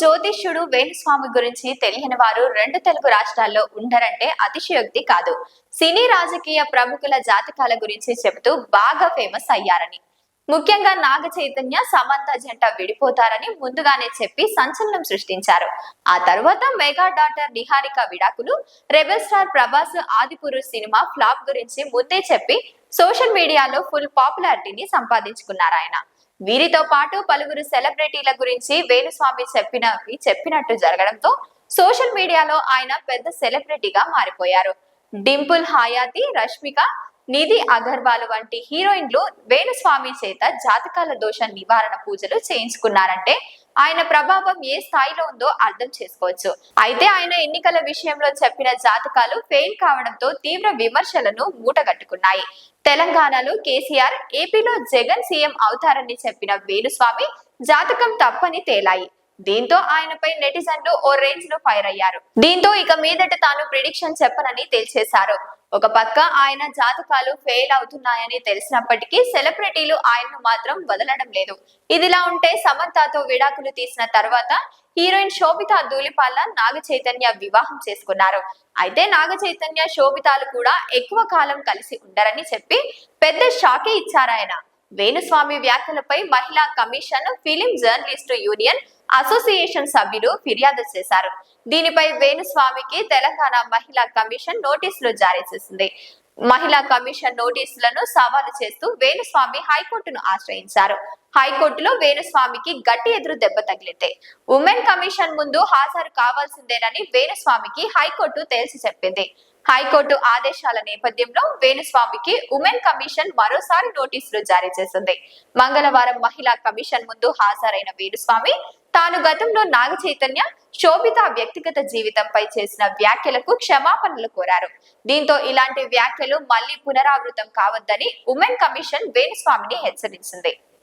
జ్యోతిష్యుడు వేణుస్వామి గురించి తెలియని వారు రెండు తెలుగు రాష్ట్రాల్లో ఉండరంటే అతిశయోక్తి కాదు. సినీ రాజకీయ ప్రముఖుల జాతకాల గురించి చెబుతూ బాగా ఫేమస్ అయ్యారని. ముఖ్యంగా నాగ చైతన్య సమంత జంట విడిపోతారని ముందుగానే చెప్పి సంచలనం సృష్టించారు. ఆ తర్వాత మెగా డాటర్ నిహారిక విడాకులు రెబల్ స్టార్ ప్రభాస్ ఆదిపురు సినిమా ఫ్లాప్ గురించి ముందే చెప్పి సోషల్ మీడియాలో ఫుల్ పాపులారిటీని సంపాదించుకున్నారు ఆయన. వీరితో పాటు పలువురు సెలబ్రిటీల గురించి వేణుస్వామి చెప్పినవి చెప్పినట్టు జరగడంతో సోషల్ మీడియాలో ఆయన పెద్ద సెలబ్రిటీగా మారిపోయారు. డింపుల్ హయాతి రష్మిక నిధి అగర్వాల్ వంటి హీరోయిన్లు వేణుస్వామి చేత జాతకాల దోష నివారణ పూజలు చేయించుకున్నారంటే ఆయన ప్రభావం ఏ స్థాయిలో ఉందో అర్థం చేసుకోవచ్చు. అయితే ఆయన ఎన్నికల విషయంలో చెప్పిన జాతకాలు ఫెయిల్ కావడంతో తీవ్ర విమర్శలను మూటగట్టుకున్నాయి. తెలంగాణలో కేసీఆర్ ఏపీలో జగన్ సీఎం అవుతారని చెప్పిన వేణుస్వామి జాతకం తప్పని తేలాయి. దీంతో ఆయనపై నెటిజన్లు ఓ రేంజ్లో ఫైర్ అయ్యారు. దీంతో ఇక మీదట తాను ప్రిడిక్షన్ చెప్పనని తేల్చేశారు. ఒక పక్క ఆయన జాతకాలు ఫెయిల్ అవుతున్నాయని తెలిసినప్పటికీ సెలబ్రిటీలు ఆయన్ను మాత్రం వదలడం లేదు. ఇదిలా ఉంటే సమంతతో విడాకులు తీసిన తర్వాత హీరోయిన్ శోభిత ధూళిపాల నాగ చైతన్య వివాహం చేసుకున్నారు. అయితే నాగ చైతన్య శోభితాలు కూడా ఎక్కువ కాలం కలిసి ఉండరని చెప్పి పెద్ద షాకే ఇచ్చారాయన వేణుస్వామి వ్యాఖ్యలపై మహిళా commission film journalist union association సభ్యులు ఫిర్యాదు చేశారు. దీనిపై వేణుస్వామికి తెలంగాణ మహిళా కమిషన్ నోటీసులు జారీ చేసింది. మహిళా కమిషన్ నోటీసులను సవాలు చేస్తూ వేణుస్వామి హైకోర్టును ఆశ్రయించారు. హైకోర్టులో వేణుస్వామికి గట్టి ఎదురు దెబ్బ తగిలితే. ఉమెన్ కమిషన్ ముందు హాజరు కావాల్సిందేనని వేణుస్వామికి హైకోర్టు తేల్చి చెప్పింది. హైకోర్టు ఆదేశాల నేపథ్యంలో వేణుస్వామికి ఉమెన్ కమిషన్ మరోసారి నోటీసులు జారీ చేసింది. మంగళవారం మహిళా కమిషన్ ముందు హాజరైన వేణుస్వామి తాను గతంలో నాగ చైతన్య శోభిత వ్యక్తిగత జీవితంపై చేసిన వ్యాఖ్యలకు క్షమాపణలు కోరారు. దీంతో ఇలాంటి వ్యాఖ్యలు మళ్ళీ పునరావృతం కావద్దని ఉమెన్ కమిషన్ వేణుస్వామిని హెచ్చరించింది.